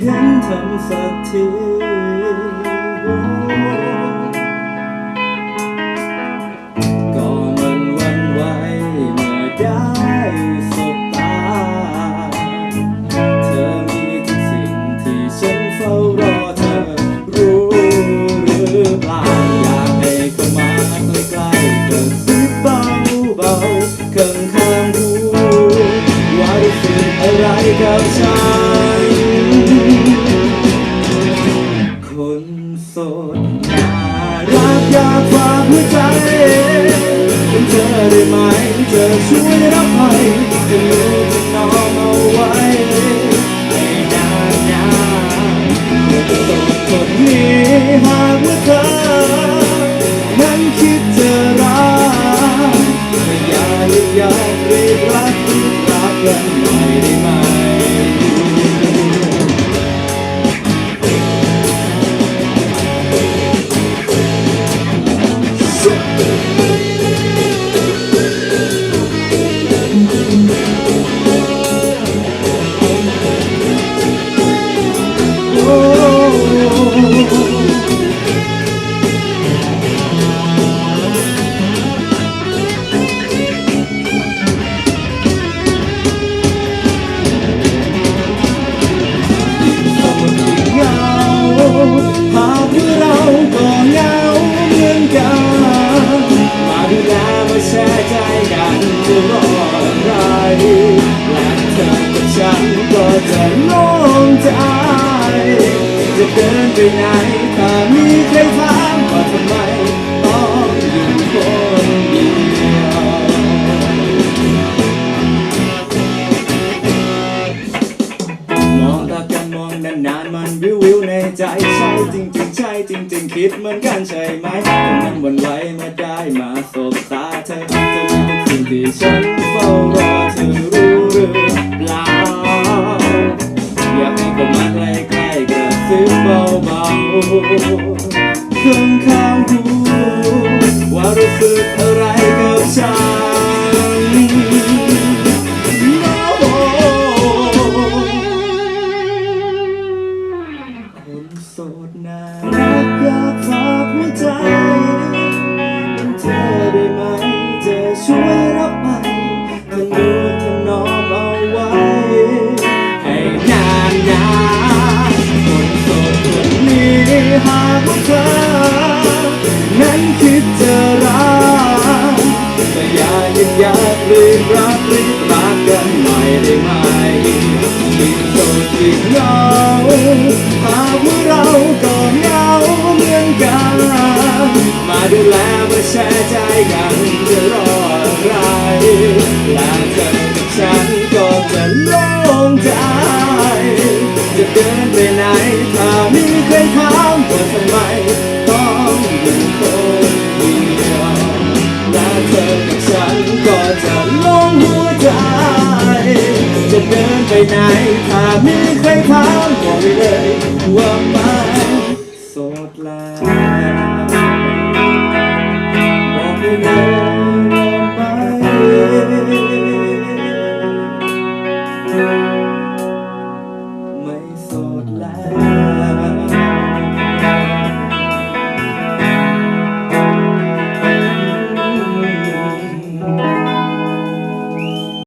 เห็นทำสักที รั จะรออะไรและเธอกับฉันก็จะโล่งใจ จะเดินไปไหนถ้ามีใครถามว่าทำไมต้องอยู่คนเดียวมองตากันมองนานๆมันวิววิวในใจใช่จริงๆใช่จริงๆคิดเหมือนกันใช่ไหมแต่มันวันไหวเมื่อได้มาสบตาเธอจะ ที่ฉันเฝ้ารอเธอรู้หรือเปล่า อยากให้เข้ามาใกล้ๆกระซิบเบาๆ รับไปทนุถนอมเอาไว้ ให้นานนานคนโสดคนนี้หากว่าเธอ แลมาแชร์ใจกันจะรออะไรและเธอกับฉันก็จะโล่งใจ จะเดินไปไหนถ้ามีใครถามว่าทำไมต้องอยู่คนเดียวและเธอกับฉันก็จะลงหัวใจ จะเดินไปไหนถ้ามีใครถามบอกไปเลยว่า